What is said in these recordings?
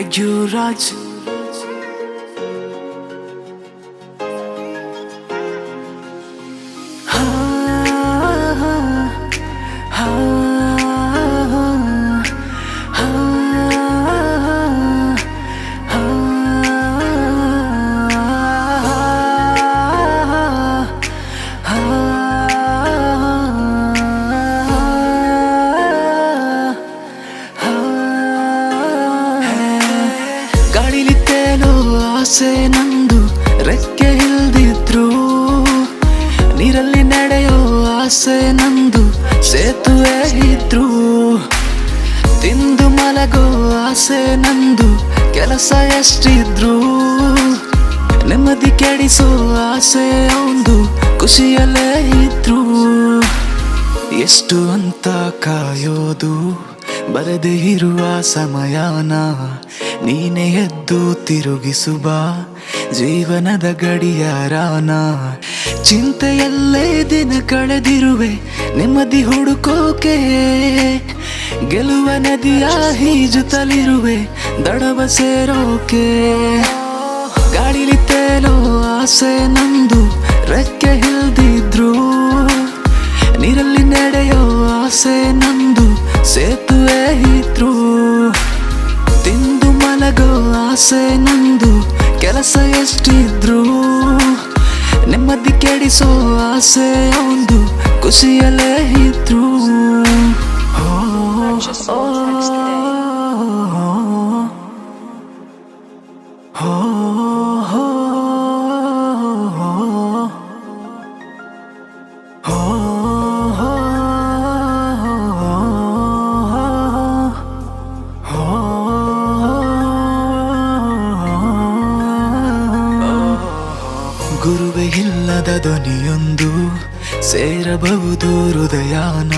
Ayuraj ಆಸೆ ನಂದು ರೆಕ್ಕೆ ಇಲ್ದಿದ್ರು. ನೀರಲ್ಲಿ ನಡೆಯೋ ಆಸೆ ನಂದು ಸೇತುವೆ ಇದ್ರು. ತಿಂದು ಮಲಗೋ ಆಸೆ ನಂದು ಕೆಲಸ ಎಷ್ಟಿದ್ರು. ನೆಮ್ಮದಿ ಕೆಡಿಸೋ ಆಸೆ ಒಂದು ಖುಷಿಯಲ್ಲೇ ಇದ್ರು. ಎಷ್ಟು ಅಂತ ಕಾಯೋದು? ಬರದೇ ಇರುವ ಸಮಯನ, ನೀನೆ ಎದ್ದು ತಿರುಗಿಸುವ ಜೀವನದ ಗಡಿಯಾರಾನ ಚಿಂತೆಯಲ್ಲೇ ದಿನ ಕಳೆದಿರುವೆ, ನೆಮ್ಮದಿ ಹುಡುಕೋಕೆ. ಗೆಲುವ ನದಿಯ ಈಜುತ್ತಲಿರುವೆ ದಡವ ಸೇರೋಕೆ. ಗಾಡಿಲಿ ತೇಲೋ ಆಸೆ ನಂದು, ರೆಕ್ಕೆ ಹಿಲ್ದಿದ್ರು. ನೀರಲ್ಲಿ ನಡೆಯೋ ಆಸೆ ನಂದು ಸೇತುವೆ ಇದ್ರು. ತಿಂದು ಮಲಗೋ ಆಸೆ ನಂದು ಕೆಲಸ ಎಷ್ಟಿದ್ರು. ನೆಮ್ಮದಿ ಕೆಡಿಸೋ ಆಸೆ ಒಂದು ಖುಷಿಯಲ್ಲೇ ಇದ್ರು. ಇಲ್ಲದ ಧ್ವನಿಯೊಂದು ಸೇರಬಹುದು ಹೃದಯಾನ.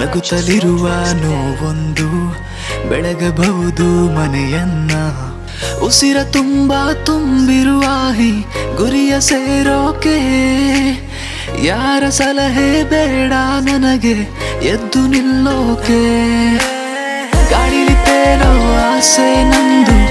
ನಗುತ್ತಲಿರುವ ನೋವೊಂದು ಬೆಳಗಬಹುದು ಮನೆಯನ್ನ. ಉಸಿರ ತುಂಬ ತುಂಬಿರುವ ಗುರಿಯ ಸೇರೋಕೆ. ಯಾರ ಸಲಹೆ ಬೇಡ ನನಗೆ ಎದ್ದು ನಿಲ್ಲೋಕೆ. ಗಾಳಿಲಿ ತೇಲೋ ಆಸೆ ನಂದು.